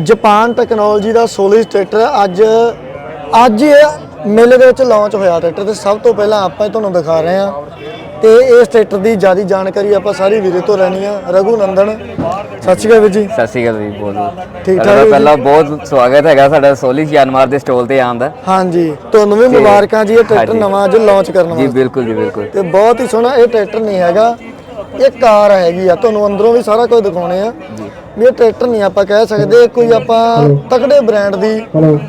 Japan technology ਦਾ Solis tractor ਅੱਜ ਅੱਜ ਇਹ ਮੇਲੇ ਦੇ ਵਿੱਚ ਲਾਂਚ ਹੋਇਆ ਟਰੈਕਟਰ ਤੇ ਸਭ ਤੋਂ ਪਹਿਲਾਂ ਆਪਾਂ ਤੁਹਾਨੂੰ ਦਿਖਾ ਰਹੇ ਹਾਂ। ਤੇ ਇਸ ਟਰੈਕਟਰ ਦੀ ਜ਼ਿਆਦਾ ਜਾਣਕਾਰੀ ਆਪਾਂ ਸਾਰੀ ਵੀਰੇ ਤੋਂ ਲੈਣੀ ਆ। ਰਘੂ ਨੰਦਨ ਸਤਿ ਸ਼੍ਰੀ ਅਕਾਲ ਵੀਰ ਜੀ। ਸਤਿ ਸ਼੍ਰੀ ਅਕਾਲ ਜੀ ਬਹੁਤ ਠੀਕ ਠਾਕ ਜੀ? ਪਹਿਲਾਂ ਬਹੁਤ ਸਵਾਗਤ ਹੈਗਾ ਸਾਡਾ ਸੋਲੀ ਜਾਨਮਾਰ ਦੇ ਸਟਾਲ ਤੇ ਆਉਣ ਦਾ। ਹਾਂਜੀ ਤੁਹਾਨੂੰ ਵੀ ਮੁਬਾਰਕਾਂ ਜੀ ਇਹ ਟਰੈਕਟਰ। ਨਵਾਂ ਅੱਜ ਲਾਂਚ ਕਰਨ ਜੀ ਵਾਸਤੇ। ਬਿਲਕੁਲ ਜੀ ਬਿਲਕੁਲ। ਤੇ ਬਹੁਤ ਹੀ ਸੋਹਣਾ ਇਹ ਟਰੈਕਟਰ ਨਹੀਂ ਹੈਗਾ। ਇਹ ਕਾਰ ਹੈਗੀ ਆ ਤੁਹਾਨੂੰ ਅੰਦਰੋਂ ਵੀ ਸਾਰਾ ਕੁਝ ਦਿਖਾਉਣੇ ਆ। ਵੀ ਇਹ ਟਰੈਕਟਰ ਨਹੀਂ ਆਪਾਂ ਕਹਿ ਸਕਦੇ ਕੋਈ ਆਪਾਂ ਤਕੜੇ ਬ੍ਰਾਂਡ ਦੀ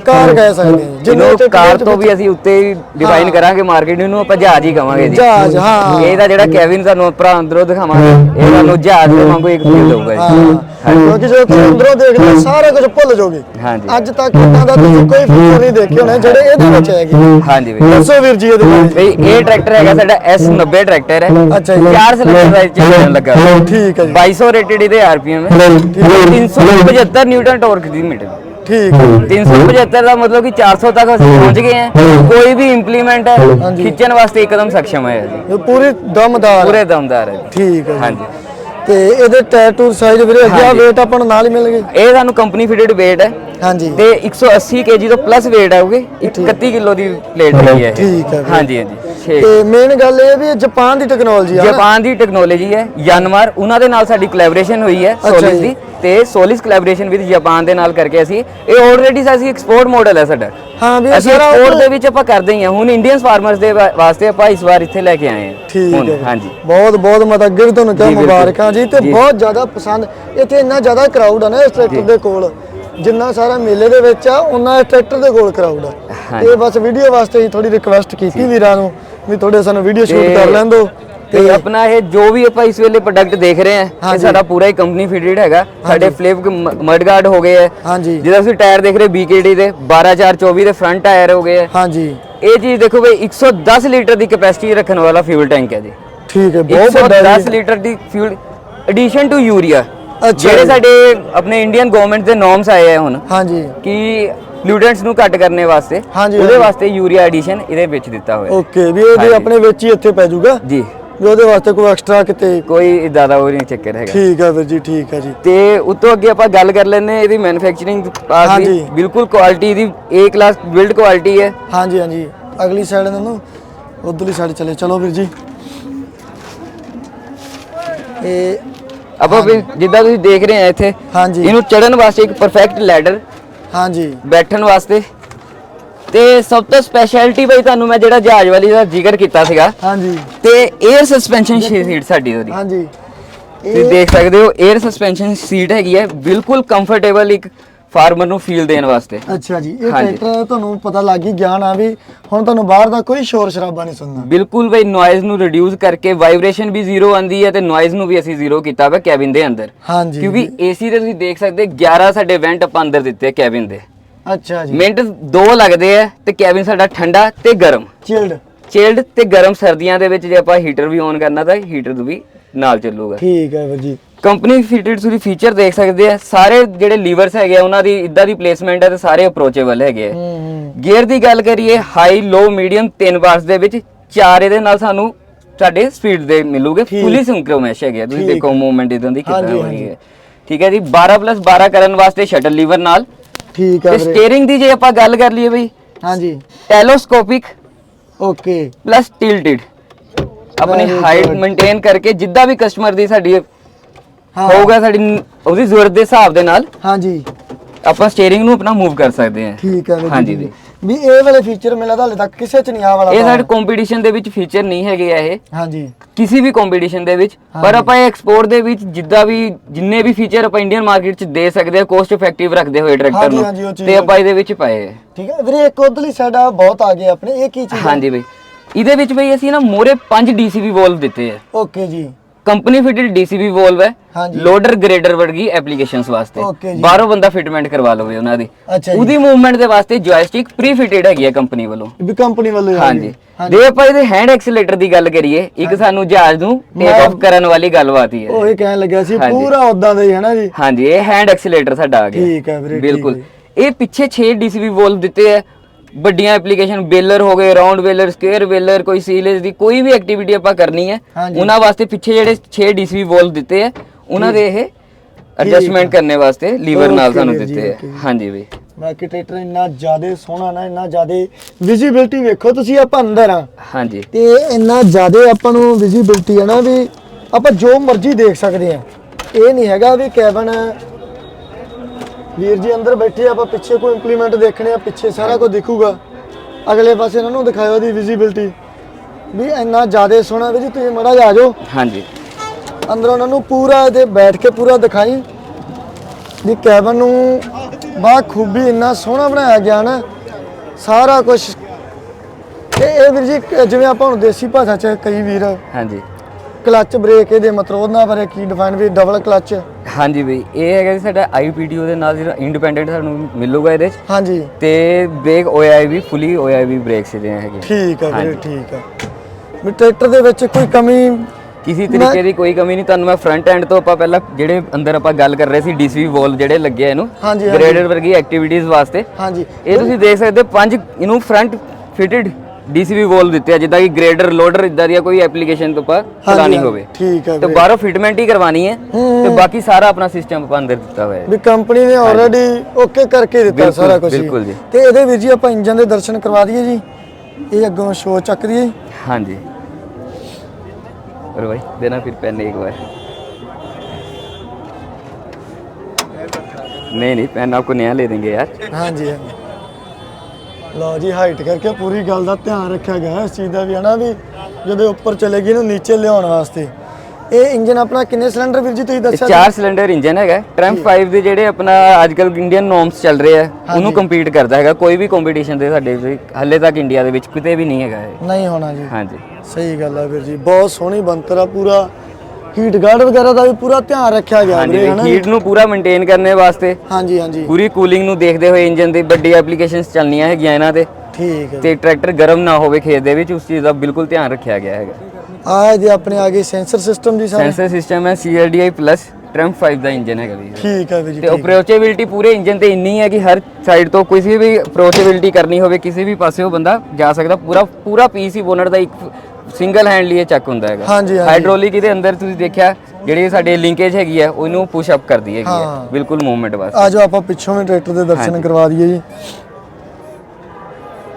ਕਾਰ ਕਹਿ ਸਕਦੇ ਹਾਂ। ਟਰੈਕਟਰ ਕਾਰ ਤੋਂ ਵੀ ਅਸੀਂ ਉੱਤੇ ਡਿਫਾਈਨ ਕਰਾਂਗੇ ਮਾਰਕੀਟ ਨੂੰ ਆਪਾਂ ਜਹਾਜ਼ ਹੀ ਕਵਾਂਗੇ ਜੀ। ਜਹਾਜ਼ ਹਾਂ। ਇਹਦਾ ਜਿਹੜਾ ਕੈਬਿਨ ਤੁਹਾਨੂੰ ਉੱਪਰ ਅੰਦਰੋਂ ਦਿਖਾਵਾਂਗੇ। ਇਹ ਤੁਹਾਨੂੰ ਜਹਾਜ਼ ਦੇ ਵਾਂਗੂ ਇੱਕ ਫੀਲ ਦਊਗਾ ਹਾਂ। ਜੀ ਕਿਉਂਕਿ ਜਦੋਂ ਤੁਸੀਂ ਅੰਦਰੋਂ ਦੇਖਦੇ ਹੋ, ਸਾਰਾ ਕੁਝ ਭੁੱਲ ਜਾਓਗੇ। ਹਾਂਜੀ। ਅੱਜ ਤੱਕ ਇਦਾਂ ਦਾ ਤੁਸੀਂ ਕੋਈ ਫੀਚਰ ਨਹੀਂ ਦੇਖੇ ਹੋਣੇ ਜਿਹੜੇ ਇਹਦੇ ਵਿੱਚ ਹੈਗੇ। ਹਾਂਜੀ ਬਈ। ਦੱਸੋ ਵੀਰ ਜੀ ਇਹਦੇ ਬਾਰੇ। ਬਈ ਇਹ ਟਰੈਕਟਰ ਹੈਗਾ ਸਾਡਾ S90 ਟਰੈਕਟਰ ਹੈ। ਅੱਛਾ ਜੀ। ਚਾਰ ਸਿਲੰਡਰ ਦਾ engine ਲੱਗਾ। ਠੀਕ ਹੈ ਜੀ। 2200 ਰੇਟਡ ਇਹਦੇ ਆਰਪੀਐਮ ਹੈ। 375 ਨਿਊਟਨ ਟਾਰਕ ਦੀ ਮੀਟਰ ਠੀਕ ਹੈ 375 ਦਾ ਮਤਲਬ ਕਿ 400 ਤੱਕ ਅਸੀਂ ਪਹੁੰਚ ਗਏ ਹਾਂ ਕੋਈ ਵੀ ਇੰਪਲੀਮੈਂਟ ਹੈ ਖਿੱਚਣ ਵਾਸਤੇ ਇੱਕਦਮ ਸક્ષਮ ਹੈ ਜੀ ਇਹ ਪੂਰੀ ਦਮਦਾਰ ਹੈ। ਪੂਰੇ ਦਮਦਾਰ ਹੈ ਜੀ। ਠੀਕ ਹੈ ਜੀ। ਹਾਂਜੀ ਤੇ ਇਹਦੇ ਟਾਇਰ ਟੂਰ ਸਾਈਜ਼ ਵੀਰੇ ਅੱਗੇ ਆ ਹਾਂਜੀ। weight ਆਪਾਂ ਨੂੰ ਨਾਲ ਹੀ ਮਿਲਣਗੇ ਇਹ ਸਾਨੂੰ ਕੰਪਨੀ ਫਿਟਡ weight ਹੈ ਹਾਂਜੀ ਤੇ 180 kg ਤੋਂ ਪਲੱਸ weight ਆਉਗੇ 31 ਕਿਲੋ ਦੀ ਪਲੇਟ ਹੈਗੀ ਹੈ ਇਹ। ਠੀਕ ਹੈ ਵੀਰੇ। ਹਾਂਜੀ ਹਾਂਜੀ ਛੇ ਤੇ ਮੇਨ ਗੱਲ ਇਹ ਵੀ ਇਹ ਜਾਪਾਨ ਦੀ ਟੈਕਨੋਲੋਜੀ ਆ ਨਾ? ਜਾਪਾਨ ਦੀ ਟੈਕਨੋਲੋਜੀ ਹੈ ਯਾਨਮਾਰ ਉਹਨਾਂ ਦੇ ਨਾਲ ਸਾਡੀ ਕੋਲੈਬੋਰੇਸ਼ਨ ਹੋਈ ਹੈ ਅੱਛਾ ਸੋਲਿਸ ਜੀ। ਦੀ ਤੇ ਸੋਲਿਸ ਕੋਲੈਬੋਰੇਸ਼ਨ ਵਿਦ ਜਾਪਾਨ ਦੇ ਨਾਲ ਕਰਕੇ ਅਸੀਂ ਇਹ ਆਲਰੇਡੀ ਅਸੀਂ ਐਕਸਪੋਰਟ ਮਾਡਲ ਹੈ ਸਾਡਾ ਹਾਂ ਵੀ ਅਸੀਂ ਸਾਰਾ ਦੇ ਵਿੱਚ ਆਪਾਂ ਕਰਦੇ ਹੀ ਹੁਣ ਇੰਡੀਅਨ ਫਾਰਮਰਸ ਦੇ ਵਾ- ਵਾਸਤੇ ਆਪਾਂ ਇਸ ਵਾਰ ਇੱਥੇ ਲੈ ਕੇ ਆਏ ਠੀਕ ਹੈ ਹਾਂਜੀ। ਬਹੁਤ ਬਹੁਤ ਮਤ ਅੱਗੇ ਵੀ ਤੁਹਾਨੂੰ ਜੀ, ਬਿਲਕੁਲ। ਮੁਬਾਰਕਾਂ ਜੀ ਤੇ ਜੀ। ਬਹੁਤ ਜ਼ਿਆਦਾ ਪਸੰਦ। ਇੱਥੇ ਇੰਨਾ ਜ਼ਿਆਦਾ ਕਰਾਊਡ ਆ ਨਾ ਇਸ ਟਰੈਕਟਰ ਦੇ ਕੋਲ। ਜਿੰਨਾ ਸਾਰਾ ਮੇਲੇ ਦੇ ਵਿੱਚ ਆ ਉਹਨਾਂ ਇਸ ਟਰੈਕਟਰ ਦੇ ਕੋਲ ਕਰਾਊਡ ਆ। ਹਾਂਜੀ। ਤੇ ਬਸ ਵੀਡੀਓ ਵਾਸਤੇ ਹੀ ਥੋੜੀ ਰਿਕਵੈਸਟ ਕੀਤੀ ਵੀਰਾਂ ਨੂੰ ਵੀ ਥੋੜੇ ਸਾਨੂੰ ਵੀਡੀਓ ਸ਼ੂਟ ਤੇ- ਕਰ ਲੈਣ ਦਿਓ। ਤੇ ਆਪਣਾ ਇਹ ਜੋ ਵੀ ਆਪਾਂ ਇਸ ਵੇਲੇ ਪ੍ਰੋਡਕਟ ਦੇਖ ਰਹੇ ਹਾਂ ਇਹ। ਸਾਡਾ ਪੂਰਾ ਹੀ ਕੰਪਨੀ ਫਿਟਡ ਹੈਗਾ ਸਾਡੇ ਫਲਿਪ ਮਡ ਗਾਰਡ ਹੋ ਗਏ ਹੈ ਹਾਂਜੀ ਜਿਹਦਾ ਤੁਸੀਂ ਟਾਇਰ ਦੇਖ ਰਹੇ BKD ਦੇ 12424 ਦੇ ਫਰੰਟ ਟਾਇਰ ਹੋ ਗਏ ਹੈ ਹਾਂਜੀ ਇਹ ਚੀਜ਼ ਦੇਖੋ ਬਈ 110 ਲੀਟਰ ਦੀ ਕੈਪੈਸਿਟੀ ਰੱਖਣ ਵਾਲਾ ਫਿਊਲ ਟੈਂਕ ਹੈ ਜੀ ਠੀਕ ਹੈ ਬਹੁਤ ਵੱਡਾ 110 ਜੀ। ਲੀਟਰ ਦੀ ਫਿਊਲ ਐਡੀਸ਼ਨ ਟੂ ਯੂਰੀਆ ਅੱਛਾ ਜਿਹੜੇ। ਸਾਡੇ ਆਪਣੇ ਇੰਡੀਅਨ ਗਵਰਨਮੈਂਟ ਦੇ ਨੋਰਮਸ ਆਏ ਆ ਹੁਣ ਹਾਂਜੀ ਕਿ ਪੋਲਿਊਟੈਂਟਸ ਨੂੰ ਘੱਟ ਕਰਨੇ ਵਾਸਤੇ ਉਹਦੇ। ਵਾਸਤੇ ਯੂਰੀਆ ਐਡੀਸ਼ਨ ਇਹਦੇ ਵਿੱਚ ਦਿੱਤਾ ਹੋਇਆ। ਓਕੇ ਵੀ ਇਹਦੇ। ਆਪਣੇ ਵਿੱਚ ਹੀ ਇੱਥੇ ਪੈ ਜਾਊਗਾ ਜੀ ਵੀ ਉਹਦੇ ਵਾਸਤੇ ਕੋਈ ਐਕਸਟਰਾ ਕਿਤੇ? ਕੋਈ ਜ਼ਿਆਦਾ ਉਹ ਨਹੀਂ ਚੱਕਰ ਹੈਗਾ। ਠੀਕ ਹੈ ਵੀਰ ਜੀ ਠੀਕ ਹੈ ਜੀ। ਤੇ ਉਤੋਂ ਅੱਗੇ ਆਪਾਂ ਗੱਲ ਕਰ ਹਾਂ ਇਹਦੀ ਮੈਨੂਫੈਕਚਰਿੰਗ ਪਾਸ ਦੀ। ਹਾਂਜੀ। ਬਿਲਕੁਲ ਕੁਆਲਿਟੀ ਦੀ A ਕਲਾਸ ਬਿਲਡ ਕੁਆਲਿਟੀ ਹੈ। ਹਾਂਜੀ ਹਾਂਜੀ। ਅਗਲੀ ਸਾਈਡ ਨੂੰ ਉਧਰਲੀ ਸਾਈਡ ਚਲੇ। ਚਲੋ ਵੀਰ ਜੀ। ਇਹ ਆਪਾਂ ਵੀ ਜਿੱਦਾਂ ਤੁਸੀਂ ਦੇਖ ਰਹੇ ਆ ਇੱਥੇ ਹਾਂਜੀ। ਇਹਨੂੰ ਚੜਨ ਵਾਸਤੇ ਇੱਕ ਪਰਫੈਕਟ ਲੈਡਰ ਹਾਂਜੀ। ਬੈਠਣ ਵਾਸਤੇ। ਤੇ ਸਭ ਤੋਂ ਸਪੈਸ਼ਲਿਟੀ ਬਈ ਤੁਹਾਨੂੰ ਮੈਂ ਜਿਹੜਾ ਜਹਾਜ਼ ਵਾਲੀ ਦਾ ਜ਼ਿਕਰ ਕੀਤਾ ਸੀਗਾ ਹਾਂਜੀ। ਤੇ 에ਅਰ ਸਸਪੈਂਸ਼ਨ ਸੀਟ ਸਾਡੀ ਉਹਦੀ। ਹਾਂਜੀ। ਤੁਸੀਂ ਦੇਖ ਸਕਦੇ ਹੋ 에ਅਰ ਸਸਪੈਂਸ਼ਨ ਸੀਟ ਹੈਗੀ ਹੈ ਬਿਲਕੁਲ ਕੰਫਰਟੇਬਲ ਇੱਕ ਫਾਰਮਰ ਨੂੰ ਫੀਲ ਦੇਣ ਵਾਸਤੇ। ਅੱਛਾ ਜੀ ਇਹ। ਟਰੈਕਟਰ ਤੁਹਾਨੂੰ ਪਤਾ ਲੱਗ ਹੀ ਗਿਆ ਨਾ ਵੀ ਹੁਣ ਤੁਹਾਨੂੰ ਬਾਹਰ ਦਾ ਕੋਈ ਸ਼ੋਰ ਸ਼ਰਾਬਾ ਨਹੀਂ ਸੁਣਨਾ। ਬਿਲਕੁਲ ਬਈ ਨੋਇਜ਼ ਨੂੰ ਰਿਡਿਊਸ ਕਰਕੇ ਵਾਈਬ੍ਰੇਸ਼ਨ ਵੀ ਜ਼ੀਰੋ ਆਂਦੀ ਹੈ ਤੇ ਨੋਇਜ਼ ਨੂੰ ਵੀ ਅਸੀਂ ਜ਼ੀਰੋ ਕੀਤਾ ਵਾ ਕੈਬਿਨ ਦੇ ਅੰਦਰ। ਹਾਂਜੀ। ਕਿਉਂਕਿ ਏਸੀ ਦੇ ਤੁਸੀਂ ਦੇਖ ਸਕਦੇ 11 ਸਾਡੇ ਵੈਂਟ ਆਪਾਂ ਅੰਦਰ ਦਿੱਤੇ ਕੈਬਿਨ ਦੇ। ਅੱਛਾ ਜੀ। ਮਿੰਟ ਦੋ ਲੱਗਦੇ ਆ ਤੇ ਕੈਬਿਨ ਸਾਡਾ ਠੰਡਾ ਤੇ ਗਰਮ। ਚਿਲਡ। ਚਿਲਡ ਤੇ ਗਰਮ ਸਰਦੀਆਂ ਦੇ ਵਿੱਚ ਜੇ ਆਪਾਂ ਹੀਟਰ ਵੀ ਔਨ ਕਰਨਾ ਤਾਂ ਹੀਟਰ ਵੀ ਨਾਲ ਚੱਲੂਗਾ। ਠੀਕ ਹੈ ਜੀ। ਕੰਪਨੀ ਫਿਟਡ ਤੁਸੀਂ ਫੀਚਰ ਦੇਖ ਸਕਦੇ ਆ। ਸਾਰੇ ਜਿਹੜੇ ਲੀਵਰਸ ਹੈਗੇ ਆ ਉਹਨਾਂ ਦੀ ਇਦਾਂ ਦੀ ਪਲੇਸਮੈਂਟ ਹੈ ਤੇ ਸਾਰੇ ਅਪਰੋਚੇਬਲ ਹੈਗੇ ਆ। ਗੇਅਰ ਦੀ ਗੱਲ ਕਰੀਏ ਹਾਈ ਲੋ ਮੀਡੀਅਮ ਤਿੰਨ ਬਾਰਸ ਦੇ ਵਿੱਚ ਚਾਰ ਇਹਦੇ ਨਾਲ ਸਾਨੂੰ ਸਾਡੇ ਸਪੀਡ ਦੇ ਮਿਲੂਗੇ। ਫੁੱਲੀ ਸਿੰਕਰੋਮੈਸ਼ ਹੈਗੇ ਆ। ਤੁਸੀਂ। ਦੇਖੋ ਮੂਵਮੈਂਟ ਇਦਾਂ ਦੀ ਹਾਂਜੀ, ਹੋ। ਰਹੀ ਹੈ। ਠੀਕ ਹੈ ਜੀ 12 12 ਕਰਨ ਵਾਸਤੇ ਸ਼ਟਲ ਲੀਵਰ ਨਾਲ ਠੀਕ ਹੈ ਤੇ ਵੀਰੇ। ਸਟੀਅਰਿੰਗ ਦੀ ਜੇ ਆਪਾਂ ਗੱਲ ਕਰ ਲਈਏ ਬਈ ਹਾਂਜੀ। ਟੈਲੋਸਕੋਪਿਕ ਓਕੇ। ਪਲੱਸ ਟਿਲਟਡ ਆਪਣੀ Very ਹਾਈਟ good. ਮੇਨਟੇਨ ਕਰਕੇ ਜਿੱਦਾਂ ਵੀ ਕਸਟਮਰ ਦੀ ਸਾਡੀ ਹਾਂ। ਹੋਊਗਾ ਸਾਡੀ ਉਹਦੀ ਜ਼ਰੂਰਤ ਦੇ ਹਿਸਾਬ ਦੇ ਨਾਲ ਹਾਂਜੀ। ਆਪਾਂ ਸਟੀਅਰਿੰਗ ਨੂੰ ਆਪਣਾ ਮੂਵ ਕਰ ਸਕਦੇ ਹਾਂ। ਠੀਕ ਹੈ ਵੀਰ ਹਾਂਜੀ ਜੀ। ਵੀ ਇਹ ਵਾਲੇ ਫੀਚਰ ਮਿਲਦਾ ਹਾਲੇ ਤੱਕ ਕਿਸੇ ਚ ਨਹੀਂ ਆ ਵਾਲਾ ਇਹ। ਸਾਡੇ ਕੰਪੀਟੀਸ਼ਨ ਦੇ ਵਿੱਚ ਫੀਚਰ ਨਹੀਂ ਹੈਗੇ ਆ ਇਹ। ਹਾਂਜੀ। ਕਿਸੇ ਵੀ ਕੰਪੀਟੀਸ਼ਨ ਦੇ ਵਿੱਚ। ਪਰ। ਆਪਾਂ ਐਕਸਪੋਰਟ ਦੇ ਵਿੱਚ ਜਿੱਦਾਂ ਵੀ ਜਿੰਨੇ ਵੀ ਫੀਚਰ ਆਪਾਂ ਇੰਡੀਅਨ ਮਾਰਕੀਟ 'ਚ ਦੇ ਸਕਦੇ ਆ ਕੋਸਟ ਇਫੈਕਟਿਵ ਰੱਖਦੇ ਹੋਏ ਟਰੈਕਟਰ ਨੂੰ। ਤੇ ਆਪਾਂ ਇਹਦੇ ਵਿੱਚ ਪਾਏ ਠੀਕ ਹੈ। ਵੀਰੇ ਇੱਕ ਉਧਰਲੀ ਸਾਈਡ ਆ ਬਹੁਤ ਆ ਗਏ ਆਪਣੇ। ਇਹ ਕੀ ਚੀਜ਼ ਹਾਂਜੀ ਬਈ। ਇਹਦੇ ਵਿੱਚ ਬਈ ਅਸੀਂ ਨਾ ਮੋਰੇ 5 ਡੀਸੀਬੀ ਵੋਲਵ ਦਿੱਤੇ ਆ। ਓਕੇ ਜੀ। ਕੰਪਨੀ ਫਿਟਡ ਡੀਸੀਬੀ ਵੋਲਵ ਹੈ। ਲੋਡਰ ਗ੍ਰੇਡਰ ਵਰਗੀ ਐਪਲੀਕੇਸ਼ਨਸ ਵਾਸਤੇ। ਬਾਹਰੋਂ ਬੰਦਾ ਫਿਟਮੈਂਟ ਕਰਵਾ ਲਵੇ ਉਹਨਾਂ ਦੀ। ਉਹਦੀ ਮੂਵਮੈਂਟ ਦੇ ਵਾਸਤੇ ਜੋਇਸਟਿਕ ਪ੍ਰੀ ਫਿਟਡ ਹੈਗੀ ਹੈ ਕੰਪਨੀ ਵੱਲੋਂ। ਵੀ ਕੰਪਨੀ ਵੱਲੋਂ ਹੀ ਹਾਂਜੀ। ਜੇ ਆਪਾਂ ਇਹਦੇ ਹੈਂਡ ਐਕਸੀਲੇਟਰ ਦੀ ਗੱਲ ਕਰੀਏ ਇੱਕ ਸਾਨੂੰ ਜਹਾਜ਼ ਨੂੰ ਟੇਕ ਆਫ ਕਰਨ ਵਾਲੀ ਗੱਲਬਾਤ ਹੀ ਹੈ। ਉਹ ਇਹ ਕਹਿਣ ਲੱਗਿਆ ਸੀ। ਪੂਰਾ ਉਦਾਂ ਦਾ ਹੀ ਹੈ ਨਾ ਜੀ। ਹਾਂਜੀ ਇਹ ਹੈਂਡ ਐਕਸੀਲੇਟਰ ਸਾਡਾ ਆ ਗਿਆ। ਠੀਕ ਹੈ ਵੀਰੇ, ਬਿਲਕੁਲ। ਹੈ। ਇਹ ਪਿੱਛੇ 6 ਡੀਸੀਬੀ ਵੋਲਵ ਦਿੱਤੇ ਆ ਵੱਡੀਆਂ ਐਪਲੀਕੇਸ਼ਨ ਬੇਲਰ ਹੋ ਗਏ ਰਾਉਂਡ ਬੇਲਰ ਸਕੁਅਰ ਬੇਲਰ ਕੋਈ ਸੀਲੇਜ ਦੀ ਕੋਈ ਵੀ ਐਕਟੀਵਿਟੀ ਆਪਾਂ ਕਰਨੀ ਹੈ ਹਾਂਜੀ। ਉਹਨਾਂ ਵਾਸਤੇ ਪਿੱਛੇ ਜਿਹੜੇ 6 ਡੀਸੀਬੀ ਵੋਲਵ ਦਿੱਤੇ ਆ ਉਹਨਾਂ ਦੇ ਇਹ ਐਡਜਸਟਮੈਂਟ ਕਰਨੇ ਵਾਸਤੇ ਲੀਵਰ ਨਾਲ Okay ਸਾਨੂੰ ਵੀਰ ਜੀ, ਦਿੱਤੇ okay ਹੈ। ਜੀ। ਹਾਂਜੀ ਬਈ। ਬਾਕੀ ਟਰੈਕਟਰ ਇੰਨਾ ਜ਼ਿਆਦਾ ਸੋਹਣਾ ਨਾ ਇੰਨਾ ਜ਼ਿਆਦਾ ਵਿਜ਼ਿਬਿਲਟੀ ਵੇਖੋ ਤੁਸੀਂ ਆਪਾਂ ਅੰਦਰ ਆ ਹਾਂਜੀ। ਤੇ ਇੰਨਾ ਜ਼ਿਆਦਾ ਆਪਾਂ ਨੂੰ ਵਿਜ਼ਿਬਿਲਟੀ ਹੈ ਨਾ ਵੀ ਆਪਾਂ ਜੋ ਮਰਜ਼ੀ ਦੇਖ ਸਕਦੇ ਆ ਇਹ ਨਹੀਂ ਹੈਗਾ ਵੀ ਕੈਬਨ ਵੀਰ ਜੀ ਅੰਦਰ ਬੈਠੇ ਆਪਾਂ ਪਿੱਛੇ ਕੋਈ ਇੰਪਲੀਮੈਂਟ ਦੇਖਣੇ ਆ ਪਿੱਛੇ ਸਾਰਾ ਕੁਝ ਦਿਖੂਗਾ। ਅਗਲੇ ਪਾਸੇ ਇਹਨਾਂ ਨੂੰ ਦਿਖਾਇਓ ਦੀ ਵਿਜ਼ਿਬਿਲਟੀ ਵੀ ਇੰਨਾ ਜ਼ਿਆਦਾ ਸੋਹਣਾ ਵੀ ਜੀ ਤੁਸੀਂ ਮੜਾ ਜਾ ਜਾਓ। ਹਾਂਜੀ। ਅੰਦਰ ਉਹਨਾਂ ਨੂੰ ਪੂਰਾ ਇਹਦੇ ਬੈਠ ਕੇ ਪੂਰਾ ਦਿਖਾਈ। ਵੀ ਕੈਬਨ ਨੂੰ ਬਾ ਖੂਬੀ ਇੰਨਾ ਸੋਹਣਾ ਬਣਾਇਆ ਗਿਆ ਨਾ ਸਾਰਾ ਕੁਝ ਇਹ ਵੀਰ ਜੀ ਜਿਵੇਂ ਆਪਾਂ ਹੁਣ ਦੇਸੀ ਭਾਸ਼ਾ 'ਚ ਕਈ ਵੀਰ। ਹਾਂਜੀ। ਕਲੱਚ ਬ੍ਰੇਕ ਇਹਦੇ ਮਤਲਬ ਉਹਨਾਂ ਬਾਰੇ ਕੀ ਡਿਫਾਈਨ ਵੀ ਡਬਲ ਕਲੱਚ ਹਾਂਜੀ ਬਈ ਇਹ ਹੈਗਾ ਜੀ ਸਾਡਾ ਆਈਪੀਟੀਓ ਦੇ ਨਾਲ ਜਿਹੜਾ ਇੰਡੀਪੈਂਡੈਂਟ ਸਾਨੂੰ ਮਿਲੂਗਾ ਇਹਦੇ 'ਚ। ਹਾਂਜੀ। ਤੇ ਬ੍ਰੇਕ ਓਆਈਵੀ ਫੁੱਲੀ ਓਆਈਵੀ ਬ੍ਰੇਕਸ ਇਹਦੇ ਹੈਗੇ। ਠੀਕ ਹੈ ਵੀਰੇ। ਠੀਕ ਹੈ ਵੀ ਟਰੈਕਟਰ ਦੇ ਵਿੱਚ ਕੋਈ ਕਮੀ ਕਿਸੇ ਤਰੀਕੇ ਦੀ ਕੋਈ ਕਮੀ ਨਹੀਂ ਤੁਹਾਨੂੰ ਮੈਂ ਫਰੰਟ ਐਂਡ ਤੋਂ ਆਪਾਂ ਪਹਿਲਾਂ ਜਿਹੜੇ ਅੰਦਰ ਆਪਾਂ ਗੱਲ ਕਰ ਰਹੇ ਸੀ ਡੀਸੀਵੀ ਵਾਲ ਜਿਹੜੇ ਲੱਗੇ ਆ ਇਹਨੂੰ ਹਾਂਜੀ, ਹਾਂਜੀ। ਗ੍ਰੇਡਰ ਵਰਗੀ ਐਕਟੀਵਿਟੀਜ਼ ਵਾਸਤੇ। ਹਾਂਜੀ। ਇਹ ਤੁਸੀਂ ਦੇਖ ਸਕਦੇ ਹੋ ਪੰਜ ਇਹਨੂੰ ਫਰੰਟ ਫਿਟਡ ਡੀਸੀਵੀ ਵਾਲ ਦਿੱਤੇ ਆ ਜਿੱਦਾਂ ਕਿ ਗ੍ਰੇਡਰ ਲੋਡਰ ਇਦਾਂ ਦੀ ਕੋਈ ਐਪਲੀਕੇਸ਼ਨ ਤੋਂ ਆਪਾਂ ਚਲਾਣੀ ਹੋਵੇ ਠੀਕ ਹੈ ਤੇ ਵੀਰੇ ਬਾਹਰੋਂ ਫਿਟਮੈਂਟ ਹੀ ਕਰਵਾਣੀ ਹੈ ਤੇ ਬਾਕੀ ਸਾਰਾ ਆਪਣਾ ਸਿਸਟਮ ਆਪਾਂ ਅੰਦਰ ਦਿੱਤਾ ਹੋਇਆ ਹੈ ਵੀ ਕੰਪਨੀ ਨੇ ਆਲਰੇਡੀ ਓਕੇ ਕਰਕੇ ਦਿੱਤਾ ਬਿਲਕੁਲ, ਸਾਰਾ ਕੁਝ ਬਿਲਕੁਲ ਜੀ। ਤੇ ਇਹਦੇ ਵੀਰ ਜੀ ਆਪਾਂ ਇੰਜਨ ਦੇ ਦਰਸ਼ਨ ਕਰਵਾ ਦਈਏ ਜੀ ਇਹ ਅੱਗੋਂ ਸ਼ੋ ਚੱਕ ਦਈਏ ਜੀ। हाँ जी और भाई देना फिर पेन एक बार नहीं नहीं पेन आपको नया ले देंगे यार ਹਾਂਜੀ ਹਾਂਜੀ ਲਓ ਜੀ ਹਾਈਟ ਕਰਕੇ ਪੂਰੀ ਗੱਲ ਦਾ ਧਿਆਨ ਰੱਖਿਆ ਗਿਆ ਇਸ ਚੀਜ਼ ਦਾ ਵੀ ਹਨਾ ਵੀ ਜਦੋਂ ਉੱਪਰ ਚਲੇਗੀ ਇਹਨੂੰ ਨੀਚੇ ਲਿਆਉਣ ਵਾਸਤੇ। ਇਹ ਇੰਜਨ ਆਪਣਾ ਕਿੰਨੇ ਸਿਲੰਡਰ ਵੀਰ ਜੀ ਤੁਸੀਂ ਦੱਸਿਆ ਚਾਰ ਸਿਲੰਡਰ ਇੰਜਨ ਹੈਗਾ। ਟ੍ਰੈਂਪ 5 ਦੇ ਜਿਹੜੇ ਆਪਣਾ ਅੱਜਕੱਲ ਇੰਡੀਅਨ ਨੋਰਮਸ ਚੱਲ ਰਹੇ ਆ ਉਹਨੂੰ ਕੰਪੀਟ ਕਰਦਾ ਹੈਗਾ। ਕੋਈ ਵੀ ਕੰਪੀਟੀਸ਼ਨ ਦੇ ਸਾਡੇ ਹੱਲੇ ਤੱਕ ਇੰਡੀਆ ਦੇ ਵਿੱਚ ਕਿਤੇ ਵੀ ਨਹੀਂ ਹੈਗਾ ਇਹ। ਨਹੀਂ ਹੋਣਾ ਜੀ। ਹਾਂਜੀ। ਸਹੀ ਗੱਲ ਆ ਵੀਰ ਜੀ ਬਹੁਤ ਸੋਹਣੀ ਬਣਤਰ ਆ ਪੂਰਾ। ਹੀਟ ਗਾਰਡ ਵਗੈਰਾ ਦਾ ਵੀ ਪੂਰਾ ਧਿਆਨ ਰੱਖਿਆ ਗਿਆ ਹਾਂਜੀ ਵੀਰੇ ਹਨਾ? ਹੀਟ ਨੂੰ ਪੂਰਾ ਮੇਨਟੇਨ ਕਰਨੇ ਵਾਸਤੇ ਹਾਂਜੀ ਹਾਂਜੀ। ਪੂਰੀ ਕੂਲਿੰਗ ਨੂੰ ਦੇਖਦੇ ਹੋਏ ਇੰਜਨ ਦੀ ਵੱਡੀ ਐਪਲੀਕੇਸ਼ਨਸ ਚੱਲਣੀਆਂ ਹੈਗੀਆਂ ਇਹਨਾਂ ਤੇ। ਠੀਕ ਹੈ ਤੇ ਟਰੈਕਟਰ ਗਰਮ ਨਾ ਹੋਵੇ ਖੇਤ ਦੇ ਵਿੱਚ ਉਸ ਚੀਜ਼ ਦਾ ਬਿਲਕੁਲ ਧਿਆਨ ਰੱਖਿਆ ਗਿਆ ਹੈਗਾ। ਆ ਇਹਦੇ ਆਪਣੇ ਆ ਗਏ ਸੈਂਸਰ ਸਿਸਟਮ ਜੀ ਸਾਰੇ। ਸੈਂਸਰ ਸਿਸਟਮ ਹੈ CRDI ਪਲੱਸ ਟ੍ਰੈਂਪ 5 ਦਾ ਇੰਜਨ ਹੈਗਾ ਵੀ ਠੀਕ ਹੈ ਵੀਰ ਜੀ ਤੇ ਅਪਰੋਚੇਬਿਲਟੀ ਪੂਰੇ ਇੰਜਨ ਤੇ ਇੰਨੀ ਹੈ ਕਿ ਹਰ ਸਾਈਡ ਤੋਂ ਕਿਸੇ ਵੀ ਅਪਰੋਚੇਬਿਲਟੀ ਕਰਨੀ ਹੋਵੇ ਕਿਸੇ ਵੀ ਪਾਸਿਓਂ ਬੰਦਾ ਜਾ ਸਕਦਾ ਪੂਰਾ ਪੂਰਾ ਪੀਸ ਬੋਨਟ ਦਾ ਇੱਕ ਸਿੰਗਲ ਹੈਂਡ ਲਈ ਇਹ ਚੱਕ ਹੁੰਦਾ ਹੈਗਾ। ਹਾਂਜੀ, ਹਾਂਜੀ। ਹਾਈਡ੍ਰੋਲਿਕ ਇਹਦੇ ਅੰਦਰ ਤੁਸੀਂ ਦੇਖਿਆ ਜਿਹੜੀ ਸਾਡੇ ਲਿੰਕੇਜ ਹੈਗੀ ਹੈ ਉਹਨੂੰ ਪੁਸ਼ ਅਪ ਕਰਦੀ ਹੈਗੀ ਹੈ ਹਾਂ। ਬਿਲਕੁਲ ਮੂਵਮੈਂਟ ਵਾਸਤੇ। ਆ ਜਾਓ ਆਪਾਂ ਪਿੱਛੋਂ ਵੀ ਟਰੈਕਟਰ ਦੇ ਦਰਸ਼ਨ ਕਰਵਾ ਦਈਏ ਜੀ।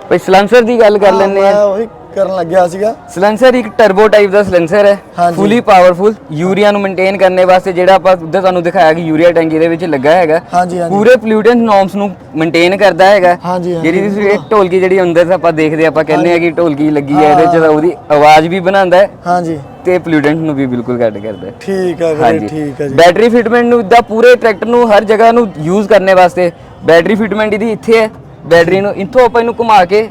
ਭਾਈ ਸਲੈਂਸਰ ਦੀ ਗੱਲ ਕਰ ਲੈਂਦੇ ਆ। ਮੈਂ ਉਹੀ ਕਰਨ ਲੱਗਿਆ ਸੀਗਾ। ਸਲੈਂਸਰ ਇੱਕ ਟਰਬੋ ਟਾਈਪ ਦਾ ਸਲੈਂਸਰ ਹੈ। ਹਾਂਜੀ। ਫੁੱਲੀ ਪਾਵਰਫੁਲ ਯੂਰੀਆ ਨੂੰ ਮੇਨਟੇਨ ਕਰਨੇ ਵਾਸਤੇ ਜਿਹੜਾ ਆਪਾਂ ਉੱਧਰ ਤੁਹਾਨੂੰ ਦਿਖਾਇਆ ਕਿ ਯੂਰੀਆ ਟੈਂਕੀ ਦੇ ਵਿੱਚ ਲੱਗਾ ਹੈਗਾ। ਹਾਂਜੀ ਹਾਂਜੀ। ਪੂਰੇ ਪੋਲਿਊਟੈਂਟ ਨੋਰਮਸ ਨੂੰ ਮੇਨਟੇਨ ਕਰਦਾ ਹੈਗਾ। ਹਾਂਜੀ, ਹਾਂਜੀ। ਜਿਹੜੀ ਤੁਸੀਂ ਇਹ ਢੋਲਕੀ ਜਿਹੜੀ ਅੰਦਰ ਆਪਾਂ ਦੇਖਦੇ ਆਪਾਂ ਕਹਿੰਦੇ ਆ ਕਿ ਢੋਲਕੀ ਲੱਗੀ ਹੈ ਇਹਦੇ ਚ ਤਾਂ ਉਹਦੀ ਆਵਾਜ਼ ਵੀ ਬਣਾਉਂਦਾ ਹੈ। ਹਾਂਜੀ। ਤੇ ਪੋਲਿਊਟੈਂਟ ਨੂੰ ਵੀ ਬਿਲਕੁਲ ਘੱਟ ਕਰਦਾ ਹੈ। ਠੀਕ ਹੈ ਵੀਰੇ ਠੀਕ ਹੈ ਜੀ। ਬੈਟਰੀ ਫਿਟਮੈਂਟ ਨੂੰ ਇਦਾਂ ਪੂਰੇ ਟਰੈਕਟਰ ਨੂੰ ਹਰ ਜਗ੍ਹਾ ਨੂੰ ਯੂਜ਼ ਕਰਨੇ ਵਾਸਤੇ। ਬੈਟਰੀ ਫਿਟਮੈਂਟ ਇਹਦੀ ਇੱਥੇ ਹੈ। ਬੈਟਰੀ ਨੂੰ ਇੱਥੋਂ ਆਪਾਂ ਇਹਨੂੰ ਘੁਮਾ ਕੇ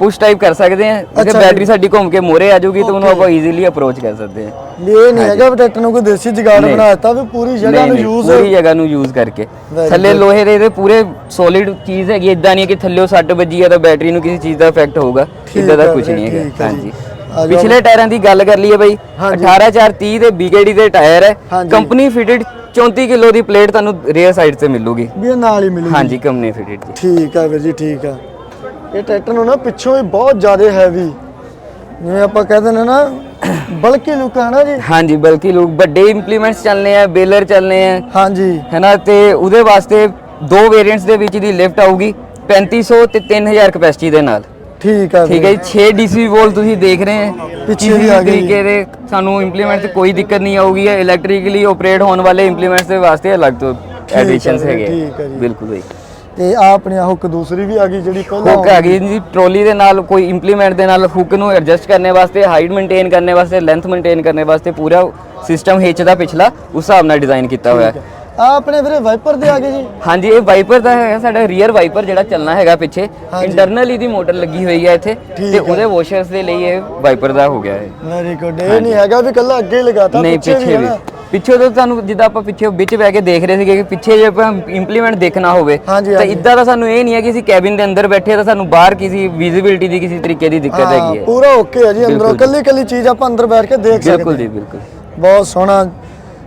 ਪੁਸ਼ ਟਾਈਪ ਕਰ ਸਕਦੇ ਜੇ ਅੱਛਾ ਜੀ। ਬੈਟਰੀ ਸਾਡੀ ਘੁੰਮ ਕੇ ਮੋਰੇ ਆ ਜਾਊਗੀ ਤਾਂ ਉਹਨੂੰ ਆਪਾਂ ਈਜ਼ੀਲੀ ਅਪਰੋਚ ਕਰ ਸਕਦੇ ਵੀ ਇਹ ਨਹੀਂ ਹੈਗਾ ਟਰੈਕਟਰ ਨੂੰ ਕੋਈ ਦੇਸੀ ਜਗਾੜ। ਬਣਾ ਦਿੱਤਾ ਵੀ ਪੂਰੀ ਜਗ੍ਹਾ ਨੂੰ ਯੂਜ਼ ਪੂਰੀ ਜਗ੍ਹਾ ਨੂੰ ਯੂਜ਼ ਕਰਕੇ ਥੱਲੇ. ਲੋਹੇ ਦੇ ਇਹਦੇ ਪੂਰੇ ਸੋਲਿਡ ਚੀਜ਼ ਹੈਗੀ ਇਦਾਂ ਨਹੀਂ ਕਿ ਥੱਲੇ ਸੱਟ ਵੱਜੀ ਹੈ ਤਾਂ ਬੈਟਰੀ ਨੂੰ ਕਿਸੇ ਚੀਜ਼ ਦਾ ਇਫੈਕਟ ਹੋਊਗਾ ਇਦਾਂ ਦਾ ਕੁਝ ਨਹੀਂ ਹੈਗਾ ਜੀ। ਹਾਂਜੀ ਆ। ਪਿਛਲੇ ਟਾਇਰਾਂ ਦੀ ਗੱਲ ਕਰ ਲਈਏ ਬਈ ਹਾਂਜੀ। 18430 ਦੇ BKD ਦੇ ਟਾਇਰ ਹੈ। ਕੰਪਨੀ ਫਿਟਡ 34 ਕਿਲੋ ਦੀ ਪਲੇਟ ਤੁਹਾਨੂੰ ਰੀਅਰ ਸਾਈਡ ਤੇ ਮਿਲੂਗੀ ਵੀ ਨਾਲ ਹੀ ਮਿਲੂਗੀ ਹਾਂਜੀ ਕੰਪਨੀ ਫਿਟਡ ਦੀ ਠੀਕ ਆ ਵੀਰ ਜੀ ਠੀਕ ਆ ਇਹ ਟਰੈਕਟਰ ਨੂੰ ਨਾ ਪਿੱਛੋਂ ਹੀ ਬਹੁਤ ਜ਼ਿਆਦਾ ਹੈਵੀ ਜਿਵੇਂ ਆਪਾਂ ਕਹਿੰਦੇ ਨੇ ਨਾ ਬਲਕੀ ਲੁੱਕ ਹੈ ਨਾ ਜੀ? ਹਾਂਜੀ ਬਲਕਿ ਲੋਕ ਵੱਡੇ ਇੰਪਲੀਮੈਂਟਸ ਚੱਲਨੇ ਆ ਬੇਲਰ ਚੱਲਨੇ ਆ। ਹਾਂਜੀ। ਹੈਨਾ ਤੇ ਉਹਦੇ ਵਾਸਤੇ ਦੋ ਵੇਰੀਐਂਟਸ ਦੇ ਵਿੱਚ ਦੀ ਲਿਫਟ ਆਊਗੀ 3500 ਤੇ 3000 ਕਪੈਸਿਟੀ ਦੇ ਨਾਲ। ਠੀਕ ਆ ਠੀਕ ਹੈ ਜੀ 6 ਡੀਸੀ ਵੋਲ ਤੁਸੀਂ ਦੇਖ ਰਹੇ ਹੋ ਪਿੱਛੇ ਵੀ ਆ ਗਈ। ਤਰੀਕੇ ਦੇ ਸਾਨੂੰ ਇੰਪਲੀਮੈਂਟ ਤੇ ਕੋਈ ਦਿੱਕਤ ਨਹੀਂ ਆਊਗੀ ਇਹ ਇਲੈਕਟ੍ਰਿਕਲੀ ਆਪਰੇਟ ਹੋਣ ਵਾਲੇ ਇੰਪਲੀਮੈਂਟਸ ਦੇ ਵਾਸਤੇ ਅਲੱਗ ਤੋਂ ਐਡੀਸ਼ਨਸ ਹੈਗੇ। ਬਿਲਕੁਲ ਬਈ। ਤੇ ਆ ਆਪਣੀ ਆਹ ਹੁੱਕ ਦੂਸਰੀ ਵੀ ਆ ਗਈ ਜਿਹੜੀ ਪਹਿਲਾਂ ਹੁੱਕ ਆ ਗਈ ਜੀ ਟਰੋਲੀ ਦੇ ਨਾਲ ਕੋਈ ਇੰਪਲੀਮੈਂਟ ਦੇ ਨਾਲ ਹੁੱਕ ਨੂੰ ਐਡਜਸਟ ਕਰਨੇ ਵਾਸਤੇ ਹਾਈਟ ਮੇਨਟੇਨ ਕਰਨੇ ਵਾਸਤੇ ਲੈਂਥ ਮੇਨਟੇਨ ਕਰਨੇ ਵਾਸਤੇ ਪੂਰਾ ਸਿਸਟਮ ਹਿੱਚ ਦਾ ਪਿਛਲਾ ਉਸ ਹਿਸਾਬ ਨਾਲ ਡਿਜ਼ਾਈਨ ਕੀਤਾ ਹੋਇਆ ਹੈ। ਆ ਆਪਣੇ ਵੀਰੇ ਵਾਈਪਰ ਦੇ ਆ ਗਏ ਜੀ। ਹਾਂਜੀ ਇਹ ਵਾਈਪਰ ਦਾ ਹੈਗਾ ਸਾਡਾ ਰੀਅਰ ਵਾਈਪਰ ਜਿਹੜਾ ਚੱਲਣਾ ਹੈਗਾ ਪਿੱਛੇ। ਇੰਟਰਨਲ ਇਹਦੀ ਮੋਟਰ ਲੱਗੀ ਹੋਈ ਹੈ ਇੱਥੇ ਤੇ। ਉਹਦੇ ਵਾਸ਼ਰਸ ਦੇ ਲਈ ਇਹ ਵਾਈਪਰ ਦਾ ਹੋ ਗਿਆ ਹੈ ਵੈਰੀ ਗੁੱਡ ਇਹ ਨਹੀਂ ਹੈਗਾ ਵੀ ਕੱਲਾ ਅੱਗੇ ਹੀ ਲਗਾਤਾ ਨਹੀਂ ਪਿੱਛੇ ਵੀ ਪਿੱਛੇ ਨਾ ਤੋਂ ਤੁਹਾਨੂੰ ਜਿੱਦਾਂ ਆਪਾਂ ਪਿੱਛੇ ਵਿੱਚ ਬਹਿ ਕੇ ਦੇਖ ਰਹੇ ਸੀਗੇ ਕਿ ਪਿੱਛੇ ਜੇ ਆਪਾਂ ਇੰਪਲੀਮੈਂਟ ਦੇਖਣਾ ਹੋਵੇ ਹਾਂਜੀ, ਤਾਂ ਹਾਂਜੀ। ਇਦਾਂ ਦਾ ਸਾਨੂੰ ਇਹ ਨਹੀਂ ਹੈ ਕਿ ਅਸੀਂ ਕੈਬਿਨ ਦੇ ਅੰਦਰ ਬੈਠੇ ਤਾਂ ਸਾਨੂੰ ਬਾਹਰ ਕਿਸੇ ਵਿਜ਼ਿਬਿਲਟੀ ਦੀ ਕਿਸੇ ਤਰੀਕੇ ਦੀ ਦਿੱਕਤ ਹੈਗੀ ਹੈ। ਪੂਰਾ ਓਕੇ ਹੈ ਜੀ ਅੰਦਰੋਂ। ਕੱਲੀ ਕੱਲੀ ਚੀਜ਼ ਆਪਾਂ ਅੰਦਰ ਬੈਠ ਕੇ ਦੇਖ ਸਕਦੇ ਬਿਲਕੁਲ ਜੀ ਬਿਲਕੁਲ। ਬਹੁਤ ਸੋਹਣਾ।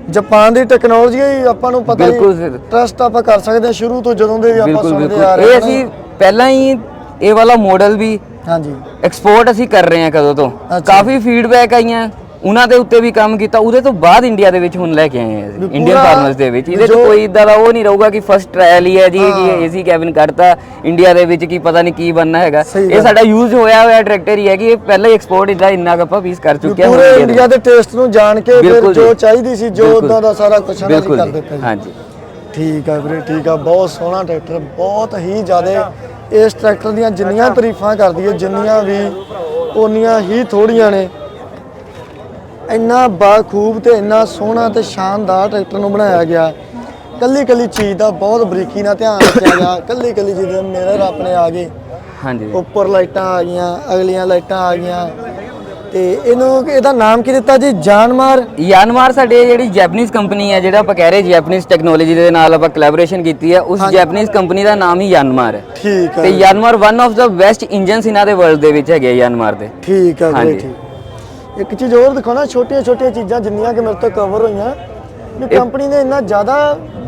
ਜਾਪਾਨ ਦੀ ਟੈਕਨੋਲੋਜੀ ਹੀ ਆਪਾਂ ਨੂੰ ਪਤਾ ਬਿਲਕੁਲ ਹੀ ਸਰ। ਟਰਸਟ ਆਪਾਂ ਕਰ ਸਕਦੇ ਹਾਂ ਸ਼ੁਰੂ ਤੋਂ ਜਦੋਂ ਦੇ ਵੀ ਆਪਾਂ ਬਿਲਕੁਲ ਸੁਣਦੇ ਆ ਬਿਲਕੁਲ। ਰਹੇ ਇਹ ਹਾਂ ਅਸੀਂ ਪਹਿਲਾਂ ਹੀ ਇਹ ਵਾਲਾ ਮਾਡਲ ਵੀ ਹਾਂਜੀ। ਐਕਸਪੋਰਟ ਅਸੀਂ ਕਰ ਰਹੇ ਹਾਂ ਕਦੋਂ ਤੋਂ। ਅੱਛਾ। ਕਾਫੀ ਫੀਡਬੈਕ ਆਈਆਂ। ਉਹਨਾਂ ਦੇ ਉੱਤੇ ਵੀ ਕੰਮ ਕੀਤਾ ਉਹਦੇ ਤੋਂ ਬਾਅਦ ਇੰਡੀਆ ਦੇ ਵਿੱਚ ਹੁਣ ਲੈ ਕੇ ਆਏ ਆ ਇੰਡੀਅਨ ਫਾਰਮਰਸ ਦੇ ਵਿੱਚ ਇਹਦੇ 'ਚ ਕੋਈ ਇਦਾਂ ਦਾ ਉਹ ਨਹੀਂ ਰਹੂਗਾ ਕਿ ਫਸਟ ਟ੍ਰਾਇਲ ਹੀ ਹੈ ਜੀ। ਕਿ ਏਸੀ ਕੈਬਿਨ ਕੱਢਤਾ ਇੰਡੀਆ ਦੇ ਵਿੱਚ ਕੀ ਪਤਾ ਨਹੀਂ ਕੀ ਬਣਨਾ ਹੈਗਾ ਇਹ। ਸਾਡਾ ਯੂਜ਼ ਹੋਇਆ ਹੋਇਆ ਟਰੈਕਟਰ ਹੀ ਹੈ ਕਿ ਇਹ ਪਹਿਲਾਂ ਹੀ ਐਕਸਪੋਰਟ ਇਦਾਂ ਇੰਨਾ ਕੁ ਆਪਾਂ ਪੀਸ ਕਰ ਵੀ ਚੁੱਕੇ ਹਾਂ ਪੂਰੇ ਇੰਡੀਆ ਦੇ ਟੇਸਟ ਨੂੰ ਜਾਣ ਕੇ ਫਿਰ ਜੋ। ਚਾਹੀਦੀ ਸੀ ਜੋ। ਉਦਾਂ ਦਾ ਸਾਰਾ ਕੁਝ ਨੇ ਕਰ। ਦਿੱਤਾ ਜੀ ਹਾਂਜੀ ਠੀਕ ਆ ਵੀਰੇ ਠੀਕ ਆ ਬਹੁਤ ਸੋਹਣਾ ਟਰੈਕਟਰ ਬਹੁਤ ਹੀ ਜ਼ਿਆਦਾ ਇਸ ਟਰੈਕਟਰ ਦੀਆਂ ਜਿੰਨੀਆਂ ਤਾਰੀਫਾਂ ਕਰਦੀ ਹੈ ਜਿੰਨੀਆਂ ਵੀ ਓਨੀਆਂ ਹੀ ਥੋੜੀਆਂ ਨੇ ਇੰਨਾ ਬਾਖੂਬ ਤੇ ਇੰਨਾ ਸੋਹਣਾ ਤੇ ਸ਼ਾਨਦਾਰ ਟਰੈਕਟਰ ਨੂੰ ਬਣਾਇਆ ਗਿਆ। ਕੱਲੀ ਕੱਲੀ ਚੀਜ਼ ਦਾ ਬਹੁਤ ਬਰੀਕੀ ਨਾਲ ਧਿਆਨ ਰੱਖਿਆ ਗਿਆ। ਕੱਲੀ ਕੱਲੀ ਚੀਜ਼ ਦੇ ਮਿਰਰ ਆਪਣੇ ਆ ਗਏ। ਹਾਂਜੀ। ਉੱਪਰ ਲਾਈਟਾਂ ਆ ਗਈਆਂ ਅਗਲੀਆਂ ਲਾਈਟਾਂ ਆ ਗਈਆਂ। ਤੇ ਇਹਨੂੰ ਇਹਦਾ ਨਾਮ ਕੀ ਦਿੱਤਾ ਜੀ? ਜਾਨਮਾਰ? ਯਾਨਮਾਰ ਸਾਡੇ ਜਿਹੜੀ ਜੈਪਨੀਜ਼ ਕੰਪਨੀ ਹੈ ਜਿਹੜਾ ਆਪਾਂ ਕਹਿ ਰਹੇ ਜੈਪਨੀਜ਼ ਟੈਕਨੋਲੋਜੀ ਦੇ ਨਾਲ ਆਪਾਂ ਕੋਲੈਬੋਰੇਸ਼ਨ ਕੀਤੀ ਹੈ ਉਸ ਜੈਪਨੀਜ਼ ਕੰਪਨੀ ਦਾ ਨਾਮ ਹੀ ਯਾਨਮਾਰ ਹੈ। ਠੀਕ ਤੇ ਹੈ Yanmar one of the best engines ਇਹਨਾਂ ਦੇ ਵਰਲਡ ਦੇ ਵਿੱਚ ਹੈਗੇ ਆ ਯਾਨਮਾਰ ਦੇ। ਠੀਕ ਹੈ ਵੀਰੇ ਹਾਂਜੀ। ਠੀਕ। ਇੱਕ ਚੀਜ਼ ਹੋਰ ਦਿਖਾਉਣਾ ਛੋਟੀਆਂ ਛੋਟੀਆਂ ਚੀਜ਼ਾਂ ਜਿੰਨੀਆਂ ਕਿ ਮੇਰੇ ਤੋਂ ਕਵਰ ਹੋਈਆਂ। ਵੀ ਕੰਪਨੀ ਨੇ ਇੰਨਾ ਜ਼ਿਆਦਾ।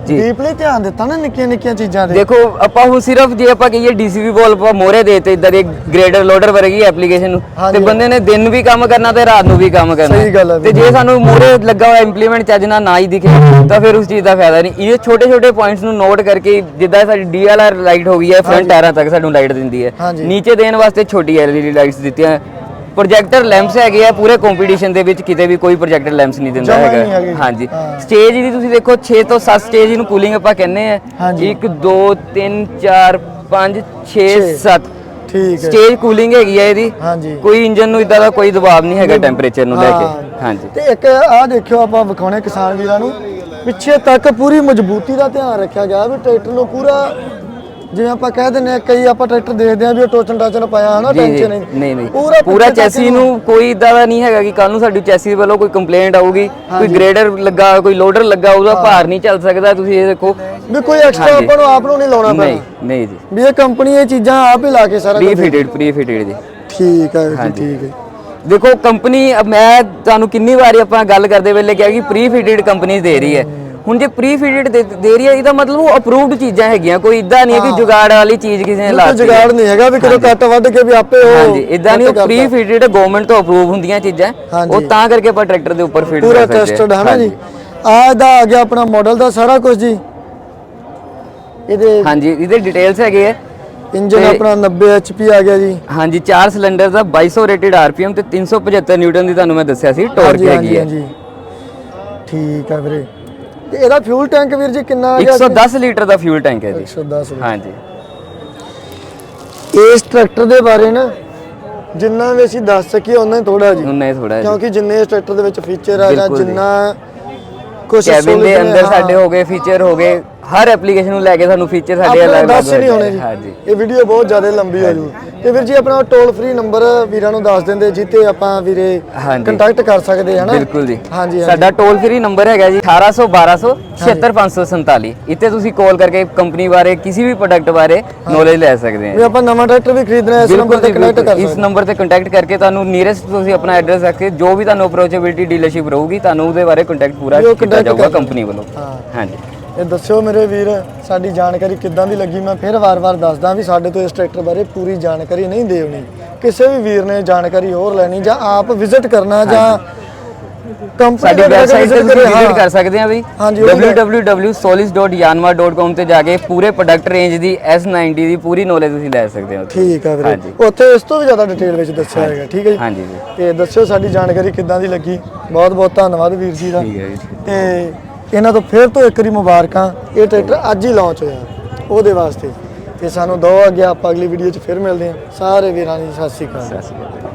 ਡੀਪਲੀ ਧਿਆਨ ਦਿੱਤਾ ਨਾ ਨਿੱਕੀਆਂ ਨਿੱਕੀਆਂ ਚੀਜ਼ਾਂ ਦੇ। ਦੇਖੋ ਆਪਾਂ ਹੁਣ ਸਿਰਫ ਜੇ ਆਪਾਂ ਕਹੀਏ ਡੀਸੀਬੀ ਬੋਲ ਆਪਾਂ ਮੋਰੇ ਦੇਤੇ ਇਦਾਂ ਦੇ ਗ੍ਰੇਡਰ ਲੋਡਰ ਵਰਗੀ ਐਪਲੀਕੇਸ਼ਨ ਨੂੰ। ਤੇ ਬੰਦੇ ਨੇ ਦਿਨ ਵੀ ਕੰਮ ਕਰਨਾ ਤੇ ਰਾਤ ਨੂੰ ਵੀ ਕੰਮ ਕਰਨਾ। ਸਹੀ ਗੱਲ ਹੈ ਤੇ ਜੇ ਸਾਨੂੰ ਮੋਰੇ ਲੱਗਾ ਹੋਇਆ ਇੰਪਲੀਮੈਂਟ ਚੱਜ ਨਾਲ ਨਾ ਹੀ ਦਿਖੇ ਤਾਂ ਫਿਰ ਉਸ ਚੀਜ਼ ਦਾ ਫਾਇਦਾ ਨਹੀਂ। ਇਹ ਛੋਟੇ ਛੋਟੇ ਪੁਆਇੰਟਸ ਨੂੰ ਨੋਟ ਕਰਕੇ ਜਿੱਦਾਂ ਸਾਡੀ ਡੀਐਲਆਰ ਲਾਈਟ ਹੋ ਗਈ ਹੈ ਫਰੰਟ ਟਾਇਰਾਂ ਤੱਕ ਸਾਨੂੰ ਲਾਈਟ ਦਿੰਦੀ ਹੈ। ਨੀਚੇ ਦੇਣ ਵਾਸਤੇ ਛੋਟੀ ਐਲਈਡੀ ਲਾਈਟਸ ਦਿੱਤੀਆਂ। ਪ੍ਰੋਜੈਕਟਰ ਲੈਂਪਸ ਹੈਗੇ ਆ ਪੂਰੇ ਕੰਪੀਟੀਸ਼ਨ ਦੇ ਵਿੱਚ ਕਿਤੇ ਵੀ ਕੋਈ ਪ੍ਰੋਜੈਕਟਰ ਲੈਂਪਸ ਨਹੀਂ ਦਿੰਦਾ ਜਮਾਂ ਹੀ ਨਹੀਂ ਹੈਗਾ। ਹੈਗੇ। ਹਾਂਜੀ। ਹਾਂ। ਸਟੇਜ ਦੀ ਤੁਸੀਂ ਦੇਖੋ 6 ਤੋਂ 7 ਸਟੇਜ ਇਹਨੂੰ ਕੂਲਿੰਗ ਆਪਾਂ ਕਹਿੰਦੇ ਆ। ਹਾਂਜੀ। 1 2 3 4 5 6 ਛੇ। 7 ਠੀਕ ਹੈ। ਸਟੇਜ ਕੂਲਿੰਗ ਹੈਗੀ ਹੈ ਇਹਦੀ। ਹਾਂਜੀ। ਕੋਈ ਇੰਜਨ ਨੂੰ ਇਦਾਂ ਦਾ ਕੋਈ ਦਬਾਅ ਨਹੀਂ ਹੈਗਾ ਟੈਂਪਰੇਚਰ ਨੂੰ ਲੈ ਹਾਂ। ਕੇ ਹਾਂਜੀ। ਤੇ ਇੱਕ ਆਹ ਦੇਖਿਓ ਆਪਾਂ ਵਿਖਾਉਣੇ ਕਿਸਾਨ ਵੀਰਾਂ ਨੂੰ। ਪਿੱਛੇ ਤੱਕ ਪੂਰੀ ਮਜ਼ਬੂਤੀ ਦਾ ਧਿਆਨ ਰੱਖਿਆ ਗਿਆ ਵੀ ਟਰੈਕਟਰ ਨੂੰ ਪੂਰਾ ਜਿਵੇਂ ਆਪਾਂ ਕਹਿ ਦਿੰਦੇ ਆ ਕਈ ਆਪਾਂ ਟਰੈਕਟਰ ਦੇਖਦੇ ਆ ਵੀ ਉਹ ਟੋਚਨ ਟਾਚਨ ਪਾਇਆ ਹਨਾ ਟੈਂਸ਼ਨ ਨਹੀਂ। ਨਹੀਂ ਪੂਰਾ ਪੂਰਾ ਚੈਸੀ ਨੂੰ ਕੋਈ ਇਦਾਂ ਦਾ ਨਹੀਂ ਹੈਗਾ ਕਿ ਕੱਲ ਨੂੰ ਸਾਡੀ ਚੈਸੀ ਵੱਲੋਂ ਕੋਈ ਕੰਪਲੇਂਟ ਆਊਗੀ ਕੋਈ ਗ੍ਰੇਡਰ ਲੱਗਾ ਕੋਈ ਲੋਡਰ ਲੱਗਾ ਉਹਦਾ ਭਾਰ ਨਹੀਂ ਚੱਲ ਸਕਦਾ ਤੁਸੀਂ ਇਹ ਦੇਖੋ। ਵੀ ਕੋਈ ਐਕਸਟਰਾ। ਆਪਾਂ ਨੂੰ ਆਪ ਨੂੰ ਨਹੀਂ ਲਾਉਣਾ ਨਹੀਂ ਪੈਣਾ। ਨਹੀਂ ਜੀ। ਵੀ ਇਹ ਕੰਪਨੀ ਇਹ ਚੀਜ਼ਾਂ ਆਪ ਹੀ ਲਾ ਕੇ ਸਾਰਾ ਪ੍ਰੀ ਫਿਟਡ ਪ੍ਰੀ ਫਿਟਡ ਜੀ। ਠੀਕ ਹੈ ਜੀ। ਠੀਕ ਹੈ ਦੇਖੋ ਕੰਪਨੀ ਮੈਂ ਤੁਹਾਨੂੰ ਕਿੰਨੀ ਵਾਰੀ ਆਪਾਂ ਗੱਲ ਕਰਦੇ ਵੇਲੇ ਕਿਹਾ ਕਿ ਪ੍ਰੀ ਫਿਟਡ ਕੰਪਨੀ ਦੇ ਰਹੀ ਹੈ। ਹੁਣ ਜੇ ਪ੍ਰੀ ਫਿਟਡ ਦੇ ਰਹੀ ਹੈ ਇਹਦਾ ਮਤਲਬ ਉਹ ਅਪਰੂਵਡ ਚੀਜ਼ਾਂ ਹੈਗੀਆਂ ਕੋਈ ਇਦਾਂ ਨਹੀਂ ਹੈ ਕਿ ਜੁਗਾੜ ਵਾਲੀ ਚੀਜ਼ ਕਿਸੇ ਨੇ ਲਾਤੀ। ਜੁਗਾੜ ਨਹੀਂ ਹੈਗਾ ਵੀ ਕਿਤੇ ਕੱਟ ਵੱਢ ਕੇ ਵੀ ਆਪੇ ਉਹ ਹਾਂਜੀ ਇਦਾਂ ਨਹੀਂ ਉਹ ਪ੍ਰੀ। ਫਿਟਡ ਗਵਰਨਮੈਂਟ ਤੋਂ ਅਪਰੂਵ ਹੁੰਦੀਆਂ ਚੀਜ਼ਾਂ। ਉਹ ਤਾਂ ਕਰਕੇ ਆਪਾਂ ਟਰੈਕਟਰ ਦੇ ਉੱਪਰ ਪੂਰਾ ਕਰ ਸਕਦੇ ਟੈਸਟਡ ਹਾਂ। ਨਾ ਜੀ? ਆ ਇਹਦਾ ਆ ਗਿਆ ਆਪਣਾ ਮਾਡਲ ਦਾ ਸਾਰਾ ਕੁਝ ਜੀ। ਇਹਦੇ ਹਾਂਜੀ ਇਹਦੇ ਡਿਟੇਲਸ ਹੈਗੇ ਆ। ਇੰਜਨ ਆਪਣਾ 90 HP ਆ ਗਿਆ ਜੀ। ਹਾਂਜੀ 4 ਸਿਲੰਡਰ ਦਾ 2200 ਰੇਟਡ ਆਰਪੀਐਮ ਤੇ 375 ਨਿਊਟਨ ਦੀ ਤੁਹਾਨੂੰ ਮੈਂ ਦੱਸਿਆ ਸੀ ਟਾਰਕ ਹੈਗੀ ਹੈ। ਹਾਂਜੀ। ਠੀਕ ਆ ਵੀਰੇ। ਤੇ ਇਹਦਾ ਫਿਊਲ ਟੈਂਕ ਵੀਰ ਜੀ ਕਿੰਨਾ ਆ ਗਿਆ 110 ਲੀਟਰ ਦਾ ਫਿਊਲ ਟੈਂਕ ਹੈ ਜੀ। 110 ਹਾਂਜੀ। ਇਸ ਟਰੈਕਟਰ ਦੇ ਬਾਰੇ ਨਾ ਜਿੰਨਾ ਵੀ ਅਸੀਂ ਦੱਸ ਸਕੀਏ ਉਹਨਾਂ ਹੀ ਥੋੜਾ ਜੀ। ਉਹਨਾਂ ਥੋੜਾ ਕਿਉਂਕਿ ਜਿੰਨੇ ਇਸ ਟਰੈਕਟਰ ਦੇ ਵਿੱਚ ਫੀਚਰ ਆ ਜਾਂ ਜੀ। ਜਿੰਨਾ ਕੁਝ ਕੈਬਿਨ ਦੇ ਅੰਦਰ ਸਾਡੇ ਹੋ। ਗਏ ਫੀਚਰ ਹੋ ਗਏ ਹਰ ਐਪਲੀਕੇਸ਼ਨ ਨੂੰ ਲੈ ਕੇ ਸਾਨੂੰ ਫੀਚਰ ਸਾਡੇ ਅਲੱਗ ਦੱਸ ਨਹੀਂ ਹੋਣੇ ਜੀ। ਹਾਂਜੀ। ਇਹ ਵੀਡੀਓ ਬਹੁਤ ਜ਼ਿਆਦਾ ਲੰਬੀ ਹੋ ਜੂ। ਤੇ ਵੀਰ ਜੀ ਆਪਣਾ ਟੋਲ ਫ੍ਰੀ ਨੰਬਰ ਵੀਰਾਂ ਨੂੰ ਦੱਸ ਦਿੰਦੇ ਜਿੱਤੇ ਆਪਾਂ ਵੀਰੇ। ਕੰਟੈਕਟ ਕਰ ਸਕਦੇ ਹਨਾ? ਬਿਲਕੁਲ ਜੀ। ਹਾਂਜੀ ਸਾਡਾ ਟੋਲ ਫ੍ਰੀ ਨੰਬਰ ਹੈਗਾ ਜੀ 1800 1200 76547 ਇੱਥੇ ਤੁਸੀਂ ਕਾਲ ਕਰਕੇ ਕੰਪਨੀ ਬਾਰੇ ਕਿਸੇ ਵੀ ਪ੍ਰੋਡਕਟ ਬਾਰੇ ਨੌਲੇਜ ਲੈ ਸਕਦੇ ਆ। ਆਪਾਂ ਨਵਾਂ ਟਰੈਕਟਰ ਵੀ ਖਰੀਦਣਾ ਹੈ ਇਸ ਨੰਬਰ ਤੇ ਜੀ, ਕਨੈਕਟ ਕਰ। ਇਸ ਨੰਬਰ ਤੇ ਕੰਟੈਕਟ ਕਰਕੇ ਤੁਹਾਨੂੰ ਨੀਅਰੈਸਟ ਤੁਸੀਂ ਆਪਣਾ ਐਡਰੈਸ ਰੱਖ ਕੇ ਜੋ ਵੀ ਤੁਹਾਨੂੰ ਅਪਰੋਚੇਬਿਲਟੀ ਡੀਲਰਸ਼ਿਪ ਰਹੂਗੀ ਤੁਹਾਨੂੰ ਉਹਦੇ ਬਾਰੇ ਕੰਟੈਕਟ ਪੂਰਾ ਕੀਤਾ ਜਾਊਗਾ ਕੰਪਨੀ ਵੱਲੋਂ। ਹਾਂਜੀ। ਇਹ ਦੱਸਿਓ ਮੇਰੇ ਵੀਰ ਸਾਡੀ ਜਾਣਕਾਰੀ ਕਿੱਦਾਂ ਦੀ ਲੱਗੀ? ਮੈਂ ਫਿਰ ਵਾਰ-ਵਾਰ ਦੱਸਦਾ ਵੀ ਸਾਡੇ ਤੋਂ ਇਸ ਟਰੈਕਟਰ ਬਾਰੇ ਪੂਰੀ ਜਾਣਕਾਰੀ ਨਹੀਂ ਦੇਉਣੀ ਕਿਸੇ ਵੀ ਵੀਰ ਨੇ ਜਾਣਕਾਰੀ ਹੋਰ ਲੈਣੀ ਜਾਂ ਆਪ ਵਿਜ਼ਿਟ ਕਰਨਾ ਜਾਂ ਕੰਪਨੀ ਸਾਡੀ ਵੈਬਸਾਈਟ ਤੇ ਤੁਸੀਂ ਵਿਜ਼ਿਟ ਕਰ ਸਕਦੇ ਆ ਵੀ- www.solis.yanmar.com ਤੇ ਜਾ ਕੇ ਪੂਰੇ ਪ੍ਰੋਡਕਟ ਰੇਂਜ ਦੀ S90 ਦੀ ਪੂਰੀ ਨੌਲੇਜ ਤੁਸੀਂ ਲੈ ਸਕਦੇ ਹੋ। ਠੀਕ ਆ ਵੀਰੇ। ਉੱਥੇ ਇਸ ਤੋਂ ਵੀ ਜ਼ਿਆਦਾ ਡਿਟੇਲ ਵਿੱਚ ਦੱਸਿਆ ਹੈਗਾ ਠੀਕ ਹੈ ਜੀ? ਹਾਂਜੀ ਜੀ। ਤੇ ਦੱਸਿਓ ਸਾਡੀ ਜਾਣਕਾਰੀ ਕਿੱਦਾਂ ਦੀ ਲੱਗੀ। ਬਹੁਤ ਬਹੁਤ ਧੰਨਵਾਦ ਵੀਰ ਜੀ ਦਾ। ਠੀਕ ਹੈ ਜੀ। ਤੇ ਇਹਨਾਂ ਤੋਂ ਫਿਰ ਤੋਂ ਇੱਕ ਵਾਰੀ ਮੁਬਾਰਕਾਂ, ਇਹ ਟਰੈਕਟਰ ਅੱਜ ਹੀ ਲਾਂਚ ਹੋਇਆ, ਉਹਦੇ ਵਾਸਤੇ। ਤੇ ਸਾਨੂੰ ਦੋ ਅੱਗੇ ਆਪਾਂ ਅਗਲੀ ਵੀਡੀਓ 'ਚ ਫਿਰ ਮਿਲਦੇ ਹਾਂ। ਸਾਰੇ ਵੀਰਾਂ ਦੀ ਸਤਿ ਸ਼੍ਰੀ ਅਕਾਲ। ਸਤਿ ਸ਼੍ਰੀ ਅਕਾਲ।